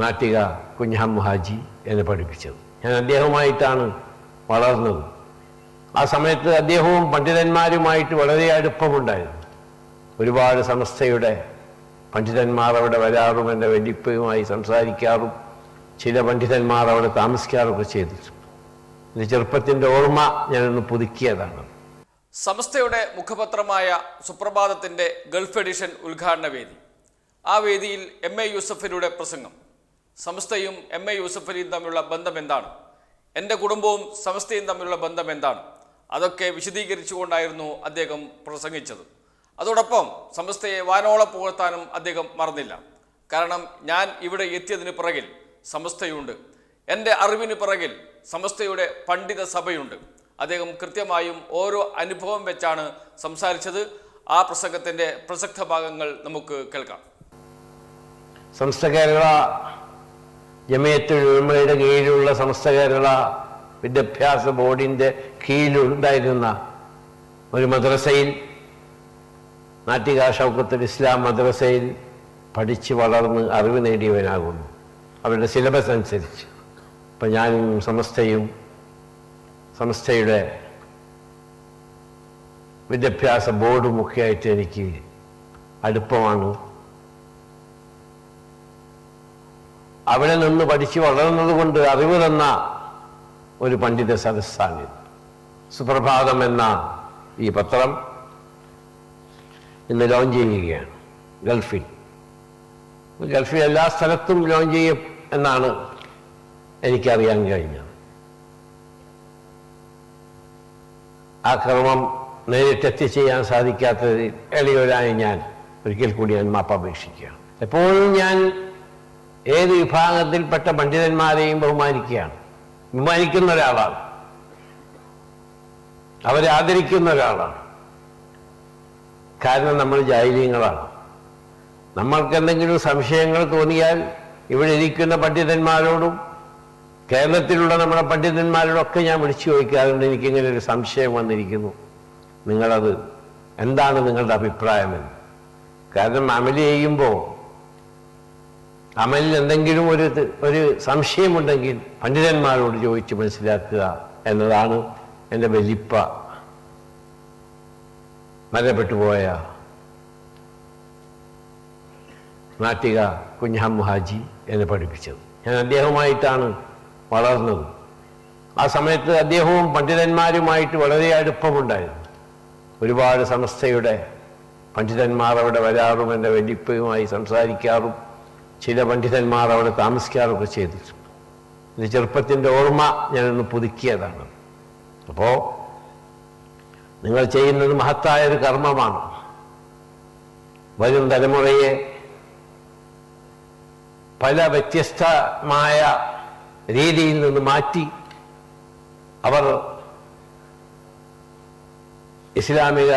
നാട്ടിക കുഞ്ഞാം ഹാജി എന്നെ പഠിപ്പിച്ചത്. ഞാൻ അദ്ദേഹവുമായിട്ടാണ് വളർന്നത്. ആ സമയത്ത് അദ്ദേഹവും പണ്ഡിതന്മാരുമായിട്ട് വളരെ അടുപ്പമുണ്ടായിരുന്നു. ഒരുപാട് സംസ്ഥയുടെ പണ്ഡിതന്മാർ അവിടെ വരാറും എന്റെ വലിപ്പയുമായി സംസാരിക്കാറും ചില പണ്ഡിതന്മാർ അവിടെ താമസിക്കാറൊക്കെ ചെയ്തിട്ടുണ്ട്. ഇത് ചെറുപ്പത്തിന്റെ ഓർമ്മ ഞാനൊന്ന് പുതുക്കിയതാണ്. സംസ്ഥയുടെ മുഖപത്രമായ സുപ്രഭാതത്തിന്റെ ഗൾഫ് എഡിഷൻ ഉദ്ഘാടന വേദി ആ വേദിയിൽ എം എ യൂസഫിലൂടെ പ്രസംഗം. സമസ്തയും എം എ യൂസഫലിയും തമ്മിലുള്ള ബന്ധം എന്താണ്? എന്റെ കുടുംബവും സമസ്തയും തമ്മിലുള്ള ബന്ധം എന്താണ്? അതൊക്കെ വിശദീകരിച്ചുകൊണ്ടായിരുന്നു അദ്ദേഹം പ്രസംഗിച്ചത്. അതോടൊപ്പം സമസ്തയെ വാനോളം പുകഴ്ത്താനും അദ്ദേഹം മറന്നില്ല. കാരണം ഞാൻ ഇവിടെ എത്തിയതിന് പിറകിൽ സമസ്തയുണ്ട്. എന്റെ അറിവിന് പിറകിൽ സമസ്തയുടെ പണ്ഡിത സഭയുണ്ട്. അദ്ദേഹം കൃത്യമായും ഓരോ അനുഭവം വെച്ചാണ് സംസാരിച്ചത്. ആ പ്രസംഗത്തിന്റെ പ്രസക്ത ഭാഗങ്ങൾ നമുക്ക് കേൾക്കാം. സംസ്ഥ കേരള ജമയത്തുൽ ഉലമയുടെ കീഴിലുള്ള സമസ്ത കേരള വിദ്യാഭ്യാസ ബോർഡിന്റെ കീഴിലുണ്ടായിരുന്ന ഒരു മദ്രസയിൽ നാട്ടിക ഷൗക്കത്തുൽ ഇസ്ലാം മദ്രസയിൽ പഠിച്ച് വളർന്ന് അറിവ് നേടിയവനാകുന്നു. അവരുടെ സിലബസ് അനുസരിച്ച്. ഇപ്പം ഞാനും സമസ്തയും സംസ്ഥയുടെ വിദ്യാഭ്യാസ ബോർഡും ഒക്കെ ആയിട്ട് എനിക്ക് അടുപ്പമാണ്. അവിടെ നിന്ന് പഠിച്ച് വളർന്നത് കൊണ്ട് അറിവ് തന്ന ഒരു പണ്ഡിത സദസ്സാണിത് സുപ്രഭാതം എന്ന ഈ പത്രം ഇന്ന് ലോഞ്ച് ചെയ്യുകയാണ്. ഗൾഫിൽ. ഗൾഫിൽ എല്ലാ സ്ഥലത്തും ലോഞ്ച് ചെയ്യും എന്നാണ് എനിക്കറിയാൻ കഴിഞ്ഞത്. ആ ക്രമം നേരിട്ടെത്തി ചെയ്യാൻ സാധിക്കാത്തത് എളിയവരായി ഞാൻ ഒരിക്കൽ കൂടി ഞാൻ മാപ്പപേക്ഷിക്കുകയാണ് എപ്പോഴും ഞാൻ ഏത് വിഭാഗത്തിൽപ്പെട്ട പണ്ഡിതന്മാരെയും ബഹുമാനിക്കുകയാണ്. ബഹുമാനിക്കുന്ന ഒരാളാണ്. അവരെ ആദരിക്കുന്ന ഒരാളാണ്. കാരണം നമ്മൾ ജാഹിലീങ്ങളാണ്. നമ്മൾക്ക് എന്തെങ്കിലും സംശയങ്ങൾ തോന്നിയാൽ ഇവിടെ ഇരിക്കുന്ന പണ്ഡിതന്മാരോടും കേരളത്തിലുള്ള നമ്മുടെ പണ്ഡിതന്മാരോടൊക്കെ ഞാൻ വിളിച്ചു ചോദിക്കാറുണ്ട് എനിക്കിങ്ങനെ ഒരു സംശയം വന്നിരിക്കുന്നു. നിങ്ങളത് എന്താണ് നിങ്ങളുടെ അഭിപ്രായമെന്ന്? കാരണം അമലി ചെയ്യുമ്പോൾ അമലിൽ എന്തെങ്കിലും ഒരു ഒരു സംശയമുണ്ടെങ്കിൽ പണ്ഡിതന്മാരോട് ചോദിച്ച് മനസ്സിലാക്കുക എന്നതാണ് എന്റെ വലിപ്പ. മരണപ്പെട്ടുപോയ നാട്ടിക കുഞ്ഞാം ഹാജി എന്നെ പഠിപ്പിച്ചത്. ഞാൻ അദ്ദേഹവുമായിട്ടാണ് വളർന്നത്. ആ സമയത്ത് അദ്ദേഹവും പണ്ഡിതന്മാരുമായിട്ട് വളരെ അടുപ്പമുണ്ടായിരുന്നു. ഒരുപാട് സംസ്ഥയുടെ പണ്ഡിതന്മാർ അവിടെ വരാറും എന്റെ വലിപ്പയുമായി സംസാരിക്കാറും ചില പണ്ഡിതന്മാർ അവിടെ താമസിക്കാറൊക്കെ ചെയ്തിട്ടുണ്ട് ഇത് ചെറുപ്പത്തിന്റെ ഓർമ്മ ഞാനൊന്ന് പുതുക്കിയതാണ്. അപ്പോൾ നിങ്ങൾ ചെയ്യുന്നത് മഹത്തായ ഒരു കർമ്മമാണ്. വരും തലമുറയെ പല വ്യത്യസ്തമായ രീതിയിൽ നിന്ന് മാറ്റി അവർ ഇസ്ലാമിക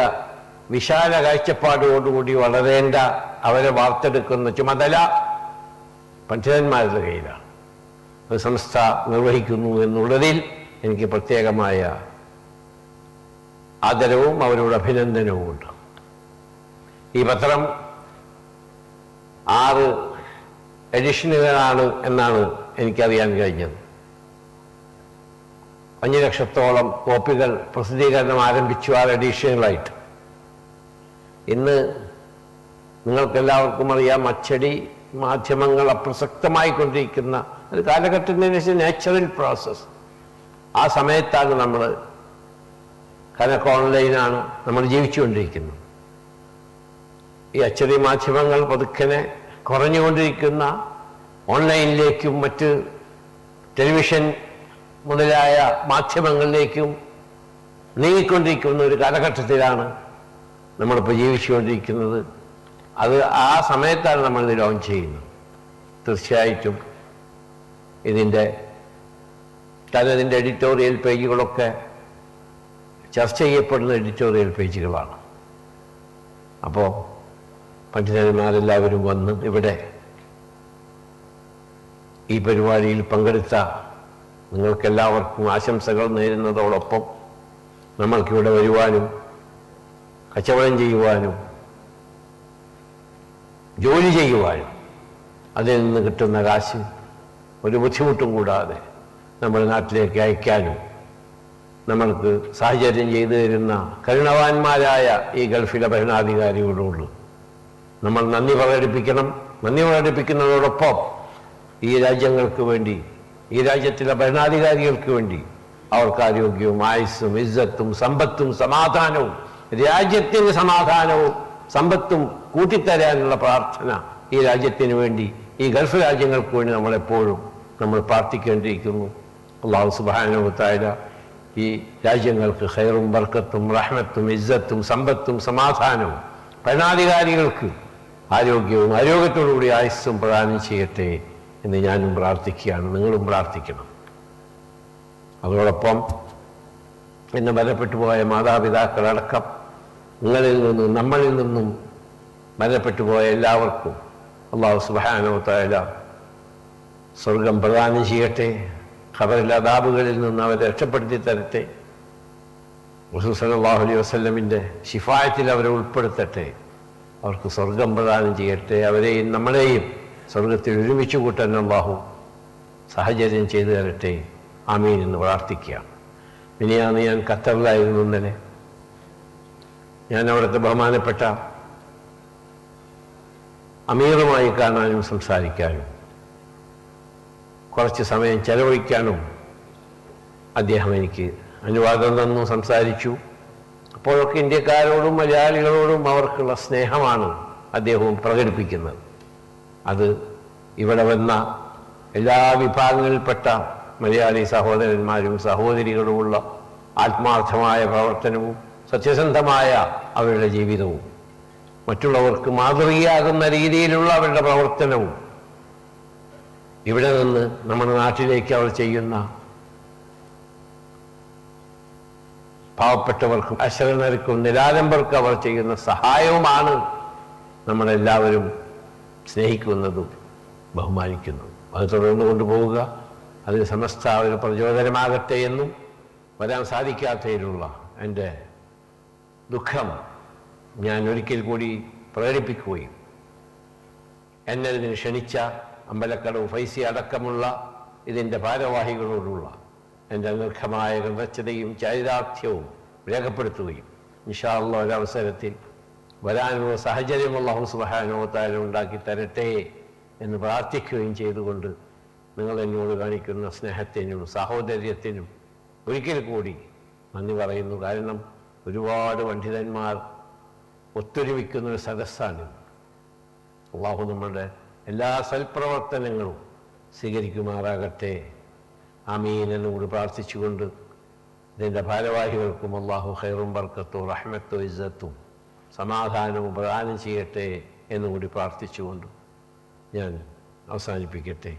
വിശാല കാഴ്ചപ്പാടോടുകൂടി വളരേണ്ട അവരെ വാർത്തെടുക്കുന്ന ചുമതല പണ്ഡിതന്മാരുടെ കയ്യിലാണ്. ഒരു സംസ്ഥ നിർവഹിക്കുന്നു എന്നുള്ളതിൽ എനിക്ക് പ്രത്യേകമായ ആദരവും അവരോട് അഭിനന്ദനവും ഉണ്ട്. ഈ പത്രം ആറ് എഡിഷനുകളാണ് എന്നാണ് എനിക്കറിയാൻ കഴിഞ്ഞത്. അഞ്ച് ലക്ഷത്തോളം കോപ്പികൾ പ്രസിദ്ധീകരണം ആരംഭിച്ചു ആറ് എഡിഷനുകളായിട്ട്. ഇന്ന് നിങ്ങൾക്കെല്ലാവർക്കും അറിയാം അച്ചടി മാധ്യമങ്ങൾ അപ്രസക്തമായി കൊണ്ടിരിക്കുന്ന ഒരു കാലഘട്ടത്തിന് നാച്ചുറൽ പ്രോസസ്സ് ആ സമയത്താണ് നമ്മൾ കനക്ക് ഓൺലൈനാണ് നമ്മൾ ജീവിച്ചുകൊണ്ടിരിക്കുന്നത്. ഈ അച്ചടി മാധ്യമങ്ങൾ പതുക്കനെ കുറഞ്ഞുകൊണ്ടിരിക്കുന്ന ഓൺലൈനിലേക്കും മറ്റ് ടെലിവിഷൻ മുതലായ മാധ്യമങ്ങളിലേക്കും നീങ്ങിക്കൊണ്ടിരിക്കുന്ന ഒരു കാലഘട്ടത്തിലാണ് നമ്മളിപ്പോൾ ജീവിച്ചുകൊണ്ടിരിക്കുന്നത്. അത് ആ സമയത്താണ് നമ്മൾ ഇത് ലോഞ്ച് ചെയ്യുന്നത്. തീർച്ചയായിട്ടും ഇതിന്റെ തലതിന്റെ എഡിറ്റോറിയൽ പേജുകളൊക്കെ ചർച്ച ചെയ്യപ്പെടുന്ന എഡിറ്റോറിയൽ പേജുകളാണ് അപ്പോൾ പണ്ഡിതന്മാരെല്ലാവരും വന്ന് ഇവിടെ ഈ പരിപാടിയിൽ പങ്കെടുത്ത നിങ്ങൾക്കെല്ലാവർക്കും ആശംസകൾ നേരുന്നതോടൊപ്പം നമ്മൾക്കിവിടെ വരുവാനും കച്ചവടം ചെയ്യുവാനും ജോലി ചെയ്യുവാനും അതിൽ നിന്ന് കിട്ടുന്ന കാശ് ഒരു ബുദ്ധിമുട്ടും കൂടാതെ നമ്മുടെ നാട്ടിലേക്ക് അയക്കാനും നമ്മൾക്ക് സാഹചര്യം ചെയ്തു തരുന്ന കരുണവാന്മാരായ ഈ ഗൾഫിലെ ഭരണാധികാരികളോട് നമ്മൾ നന്ദി പ്രകടിപ്പിക്കണം. നന്ദി പ്രകടിപ്പിക്കുന്നതോടൊപ്പം ഈ രാജ്യങ്ങൾക്ക് വേണ്ടി ഈ രാജ്യത്തിലെ ഭരണാധികാരികൾക്ക് വേണ്ടി അവർക്ക് ആരോഗ്യവും ആയുസ്സും ഇജ്ജത്തും സമ്പത്തും സമാധാനവും രാജ്യത്തിന് സമാധാനവും സമ്പത്തും കൂട്ടിത്തരാനുള്ള പ്രാർത്ഥന ഈ രാജ്യത്തിന് വേണ്ടി ഈ ഗൾഫ് രാജ്യങ്ങൾക്ക് വേണ്ടി നമ്മളെപ്പോഴും നമ്മൾ പ്രാർത്ഥിക്കേണ്ടിയിരിക്കുന്നു. അള്ളാഹു സുബാനുത്തായ ഈ രാജ്യങ്ങൾക്ക് ഖൈറും ബർക്കത്തും റഹ്മത്തും ഇജ്ജത്തും സമ്പത്തും സമാധാനവും ഭരണാധികാരികൾക്ക് ആരോഗ്യവും ആരോഗ്യത്തോടുകൂടി ആയുസ്സും പ്രദാനം ചെയ്യട്ടെ എന്ന് ഞാനും പ്രാർത്ഥിക്കുകയാണ്. നിങ്ങളും പ്രാർത്ഥിക്കണം. അതോടൊപ്പം എന്നെ ബലപ്പെട്ടു പോയ മാതാപിതാക്കളടക്കം നിങ്ങളിൽ നിന്നും നമ്മളിൽ നിന്നും മരണപ്പെട്ടു പോയ എല്ലാവർക്കും അള്ളാഹു സുബാനോ തായാല സ്വർഗം പ്രദാനം ചെയ്യട്ടെ ഖബറിലെ അദാബുകളിൽ നിന്ന് അവരെ രക്ഷപ്പെടുത്തി തരട്ടെ. റസൂൽ സലാഹു അലൈഹി വസല്ലമിന്റെ ശിഫായത്തിൽ അവരെ ഉൾപ്പെടുത്തട്ടെ. അവർക്ക് സ്വർഗം പ്രദാനം ചെയ്യട്ടെ. അവരെയും നമ്മളെയും സ്വർഗത്തിൽ ഒരുമിച്ച് കൂട്ടാൻ അള്ളാഹു സാഹചര്യം ചെയ്തു തരട്ടെ. ആമീൻ എന്ന് പ്രാർത്ഥിക്കുക ഇനിയാണ് ഞാൻ ഖത്തറിലായിരുന്നു ഇന്നലെ. ഞാൻ അവിടുത്തെ ബഹുമാനപ്പെട്ട അമീറുമായി കാണാനും സംസാരിക്കാനും കുറച്ച് സമയം ചെലവഴിക്കാനും അദ്ദേഹം എനിക്ക് അനുവാദം തന്നു സംസാരിച്ചു. അപ്പോഴൊക്കെ ഇന്ത്യക്കാരോടും മലയാളികളോടും അവർക്കുള്ള സ്നേഹമാണ് അദ്ദേഹവും പ്രകടിപ്പിക്കുന്നത്. അത് ഇവിടെ വന്ന എല്ലാ വിഭാഗങ്ങളിൽപ്പെട്ട മലയാളി സഹോദരന്മാരും സഹോദരികളുമുള്ള ആത്മാർത്ഥമായ പ്രവർത്തനവും സത്യസന്ധമായ അവരുടെ ജീവിതവും. മറ്റുള്ളവർക്ക് മാതൃകയാകുന്ന രീതിയിലുള്ള അവരുടെ പ്രവർത്തനവും. ഇവിടെ നിന്ന് നമ്മുടെ നാട്ടിലേക്ക് അവർ ചെയ്യുന്ന പാവപ്പെട്ടവർക്കും അശരണർക്കും നിരാലംബർക്കും അവർ ചെയ്യുന്ന സഹായവുമാണ് നമ്മളെല്ലാവരും സ്നേഹിക്കുന്നതും ബഹുമാനിക്കുന്നതും. അത് തുടർന്ന് കൊണ്ടുപോവുക. അതിന് സമസ്ത ഒരു പ്രചോദനമാകട്ടെ എന്നും വരാൻ സാധിക്കാത്തതിലുള്ള എന്റെ ദുഃഖം ഞാൻ ഒരിക്കൽ കൂടി പ്രകടിപ്പിക്കുകയും എന്നെ ഇതിന് ക്ഷണിച്ച അമ്പലക്കടവ് ഫൈസി അടക്കമുള്ള ഇതിന്റെ ഭാരവാഹികളോടുള്ള എന്റെ നിർഘമായ കൃതജ്ഞതയും ചാരിതാർത്ഥ്യവും രേഖപ്പെടുത്തുകയും നിഷാള്ള ഒരവസരത്തിൽ വരാനുള്ള സാഹചര്യം അള്ളാഹു സുബാനോത്താരം ഉണ്ടാക്കി തരട്ടെ എന്ന് പ്രാർത്ഥിക്കുകയും ചെയ്തുകൊണ്ട് നിങ്ങൾ എന്നോട് കാണിക്കുന്ന സ്നേഹത്തിനും സാഹോദര്യത്തിനും ഒരിക്കൽ കൂടി നന്ദി പറയുന്നു. കാരണം ഒരുപാട് പണ്ഡിതന്മാർ ഒത്തൊരുമിക്കുന്ന ഒരു സദസ്സാണ് അള്ളാഹു നമ്മളുടെ എല്ലാ സൽപ്രവർത്തനങ്ങളും സ്വീകരിക്കുമാറാകട്ടെ. ആമീൻ എന്നുകൂടി പ്രാർത്ഥിച്ചുകൊണ്ട് ഇതിന്റെ ഭാരവാഹികൾക്കും അള്ളാഹു ഖൈറും ബർക്കത്തും റഹ്മത്തും ഇസ്സത്തും സമാധാനവും പ്രദാനം ചെയ്യട്ടെ എന്നുകൂടി പ്രാർത്ഥിച്ചുകൊണ്ട് ഞാൻ അവസാനിപ്പിക്കട്ടെ.